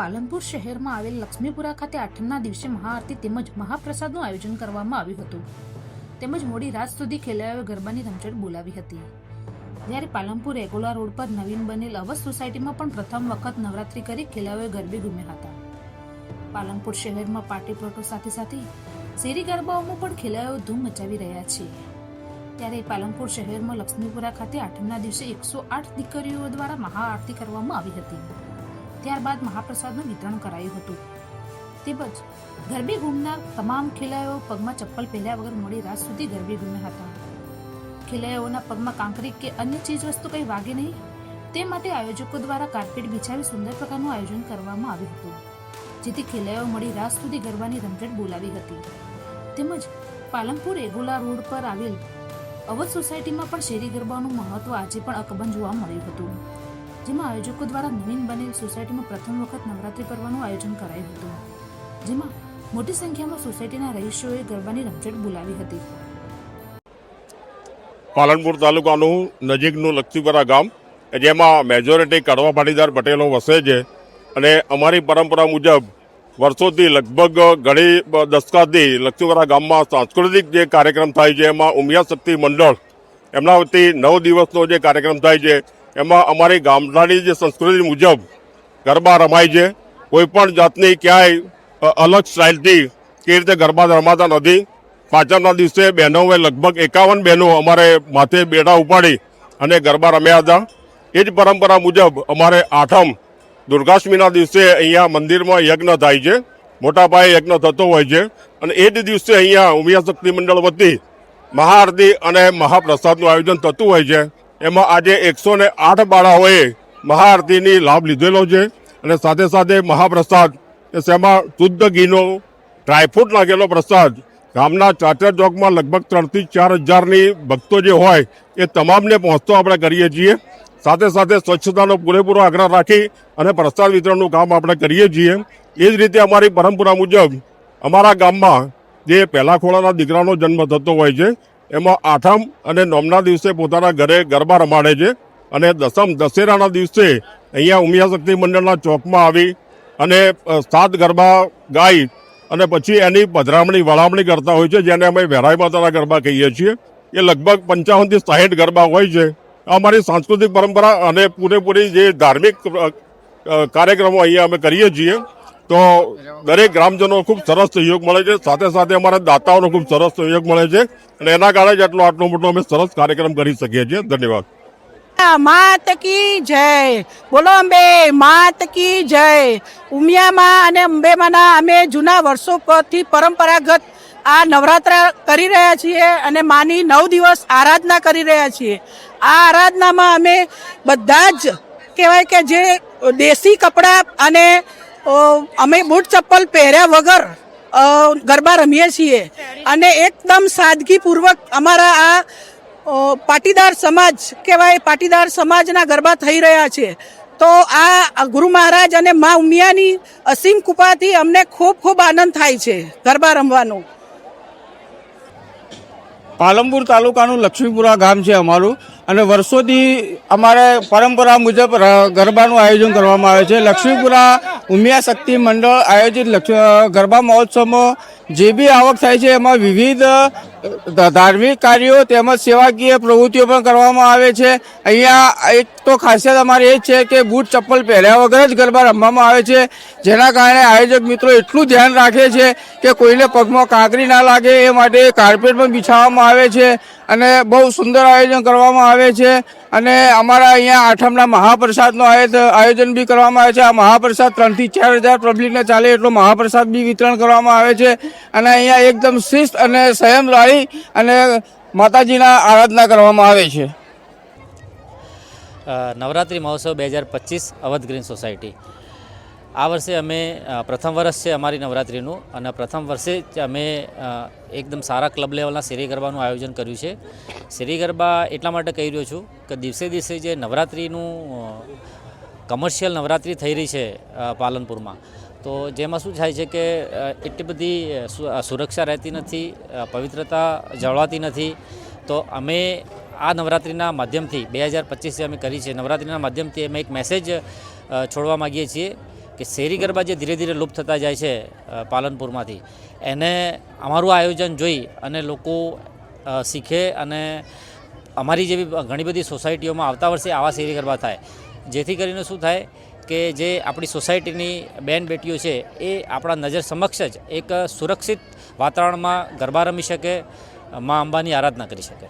પાલનપુર શહેરમાં આવેલ લક્ષ્મીપુરા ખાતે આઠમના દિવસે મહાઆરતી તેમજ મહાપ્રસાદનું આયોજન કરવામાં આવ્યું હતું. તેમજ મોડી રાત સુધી ખેલાડીઓએ ગરબાની રમઝટ બોલાવી હતી. જ્યારે પાલનપુર એગોલા રોડ પર નવીન બનેલ અવસ સોસાયટીમાં પણ પ્રથમ વખત નવરાત્રી કરી ખેલાડીઓએ ગરબે ઘૂમ્યા હતા. પાલનપુર શહેરમાં પાર્ટી પ્લોટો સાથે સાથે શેરી ગરબાઓમાં પણ ખેલાડીઓ ધૂમ મચાવી રહ્યા છે. ત્યારે પાલનપુર શહેરમાં લક્ષ્મીપુરા ખાતે આઠમના દિવસે એકસો આઠ દીકરીઓ દ્વારા મહાઆરતી કરવામાં આવી હતી. ત્યારબાદ મહાપ્રસાદનું વિતરણ કરાયું હતું. તેમજ ગરબી ઘૂમનાર તમામ ખેલાયો પગમાં ચપ્પલ પહેર્યા વગર મોડી રાત સુધી ગરબી ઘૂમ્યા હતા. ખેલાડીઓના પગમાં કાંકરી કે અન્ય ચીજ વસ્તુ કંઈ વાગે નહીં, તે માટે આયોજકો દ્વારા કાર્પેટ બિછાવી સુંદર પ્રકારનું આયોજન કરવામાં આવ્યું હતું, જેથી ખેલાડીઓ મળી રાત સુધી ગરબાની રમઝટ બોલાવી હતી. તેમજ પાલનપુર એગોલા રોડ પર આવેલ અવધ સોસાયટીમાં પણ શેરી ગરબાનું મહત્વ આજે પણ અકબંધ જોવા મળ્યું હતું. જેમાં આયોજકો દ્વારા નવીન બનેલ સોસાયટીમાં પ્રથમ વખત નવરાત્રી પર્વનું આયોજન કરાયું હતું. જેમાં મોટી સંખ્યામાં સોસાયટીના રહીશોએ ગરબાની રમઝટ બોલાવી હતી. પાલનપુર તાલુકાનું નજીકનું લક્ષ્મીપરા ગામ, જેમાં મેજોરિટી કડવા પાટીદાર પટેલો વસે છે. અને અમારી પરંપરા મુજબ વર્ષોથી લગભગ ઘણી દસકાથી લક્ષ્મીપરા ગામમાં સાંસ્કૃતિક જે કાર્યક્રમ થાય છે, એમાં ઉમિયા શક્તિ મંડળ એમના વતી નવ દિવસનો જે કાર્યક્રમ થાય છે એમાં અમારી ગામડાની જે સંસ્કૃતિ મુજબ ગરબા રમાય છે. કોઈ પણ જાતની ક્યાંય અલગ સ્ટાઇલથી કે રીતે ગરબા રમાતા નથી. પાછળના દિવસે બહેનોએ લગભગ એકાવન બહેનો અમારે માથે બેડા ઉપાડી અને ગરબા રમ્યા હતા. એ જ પરંપરા મુજબ અમારે આઠમ દુર્ગાષ્ટમીના દિવસે અહીંયા મંદિરમાં યજ્ઞ થાય છે. મોટા પાયે યજ્ઞ થતો હોય છે. અને એ જ દિવસે અહીંયા ઉમિયા શક્તિ મંડળ વતી મહાઆરતી અને મહાપ્રસાદનું આયોજન થતું હોય છે. એમાં આજે એકસો ને આઠ બાળાઓએ મહાઆરતીની લાભ લીધેલો છે અને સાથે સાથે મહાપ્રસાદ કે શેમાં શુદ્ધ ઘીનો ડ્રાયફ્રૂટ નાખેલો પ્રસાદ, ગામના ચાચર ચોકમાં લગભગ ત્રણથી ચાર હજારની ભક્તો જે હોય એ તમામને પહોંચતો આપણે કરીએ છીએ. સાથે સાથે સ્વચ્છતાનો પૂરેપૂરો આગ્રહ રાખી અને પ્રસાદ વિતરણનું કામ આપણે કરીએ છીએ. એ જ રીતે અમારી પરંપરા મુજબ અમારા ગામમાં જે પહેલા ખોળાના દીકરાનો જન્મ થતો હોય છે એમાં આઠમ અને નોમના દિવસે પોતાના ઘરે ગરબા રમાડે છે અને દસમ દશેરાના દિવસે અહીંયા ઉમિયા શક્તિ મંડળના ચોકમાં આવી અને સાત ગરબા ગાઈ અને પછી એની પધરામણી, વળામણી કરતા હોય છે, જેને અમે વેરાઈ માતાના ગરબા કહીએ છીએ. એ લગભગ પંચાવનથી સાહીઠ ગરબા હોય છે. અમારી સાંસ્કૃતિક પરંપરા અને પૂરેપૂરી જે ધાર્મિક કાર્યક્રમો અહીંયા અમે કરીએ છીએ. તો દરેક ગ્રામજનો ખૂબ સરસ સહયોગ મળે છે. સાથે સાથે અમારા દાતાઓનો ખૂબ સરસ સહયોગ મળે છે અને એના કારણે જ આટલો આટલો મોટો અમે સરસ કાર્યક્રમ કરી શકીએ છીએ. ધન્યવાદ. માત કી જય. બોલો અંબે, માત કી જય. ઉમિયામાં અને અંબેમાંના અમે જૂના વર્ષો પરથી પરંપરાગત આ નવરાત્રા કરી રહ્યા છીએ અને માની નવ દિવસ આરાધના કરી રહ્યા છીએ. આ આરાધનામાં અમે બધા જ કહેવાય કે જે દેશી કપડાં અને અમે બૂટ ચપ્પલ પહેર્યા વગર ગરબા રમીએ છીએ. અને એકદમ સાદગીપૂર્વક અમારા આ પાટીદાર સમાજ, કહેવાય પાટીદાર સમાજના ગરબા થઈ રહ્યા છે. તો આ ગુરુ મહારાજ અને મા ઉમિયાની અસીમ કૃપાથી અમને ખૂબ ખૂબ આનંદ થાય છે ગરબા રમવાનો. પાલમપુર તાલુકાનું લક્ષ્મીપુરા ગામ છે અમારું. અને વર્ષોથી અમારે પરંપરા મુજબ ગરબાનું આયોજન કરવામાં આવે છે. લક્ષ્મીપુરા ઉમિયા શક્તિ મંડળ આયોજિત ગરબા મહોત્સવમાં જે બી આવક થાય છે એમાં વિવિધ ધાર્મિક કાર્યો તેમજ સેવાકીય પ્રવૃત્તિઓ પણ કરવામાં આવે છે. અહીંયા એક તો ખાસિયત અમારી એ છે કે બૂટ, ચપ્પલ પહેર્યા વગર જ ગરબા રમવામાં આવે છે. જેના કારણે આયોજક મિત્રો એટલું ધ્યાન રાખે છે કે કોઈને પગમાં કાંકરી ના લાગે એ માટે કાર્પેટ પણ બિછાવવામાં આવે છે અને બહુ સુંદર આયોજન કરવામાં આવે છે. અને અમારા અહીંયા આઠમના મહાપ્રસાદનું આયોજ- આયોજન બી કરવામાં આવે છે. આ મહાપ્રસાદ ત્રણથી ચાર હજાર પબ્લિકને ચાલે એટલો મહાપ્રસાદ બી વિતરણ કરવામાં આવે છે. અને અહીંયા એકદમ શિસ્ત અને સંયમ રાળી અને માતાજીના આરાધના કરવામાં આવે છે. નવરાત્રિ મહોત્સવ બે હજાર પચીસ અવધ ગ્રીન સોસાયટી. આ વર્ષે અમે પ્રથમ વર્ષ છે અમારી નવરાત્રિનું અને પ્રથમ વર્ષે જ અમે એકદમ સારા ક્લબ લેવલના શેરી ગરબાનું આયોજન કર્યું છે. શેરી ગરબા એટલા માટે કહી રહ્યો છું કે દિવસે દિવસે જે નવરાત્રિનું કમર્શિયલ નવરાત્રિ થઈ રહી છે પાલનપુરમાં. તો જેમાં શું થાય છે કે એટલી બધી સુરક્ષા રહેતી નથી પવિત્રતા જળવાતી નથી. તો અમે આ નવરાત્રિના માધ્યમથી, બે હજાર પચીસથી અમે કરી છે. નવરાત્રિના માધ્યમથી અમે એક મેસેજ છોડવા માગીએ છીએ કે શેરી ગરબા જે ધીરે ધીરે લુપ્ત થતા જાય છે પાલનપુરમાંથી, એને અમારું આયોજન જોઈ અને લોકો શીખે અને અમારી જેવી ઘણી બધી સોસાયટીઓમાં આવતા વર્ષે આવા શેરી ગરબા થાય. જેથી કરીને શું થાય કે જે આપણી સોસાયટીની બેન બેટીઓ છે, એ આપણા નજર સમક્ષ જ એક સુરક્ષિત વાતાવરણમાં ગરબા રમી શકે, મા અંબાની આરાધના કરી શકે.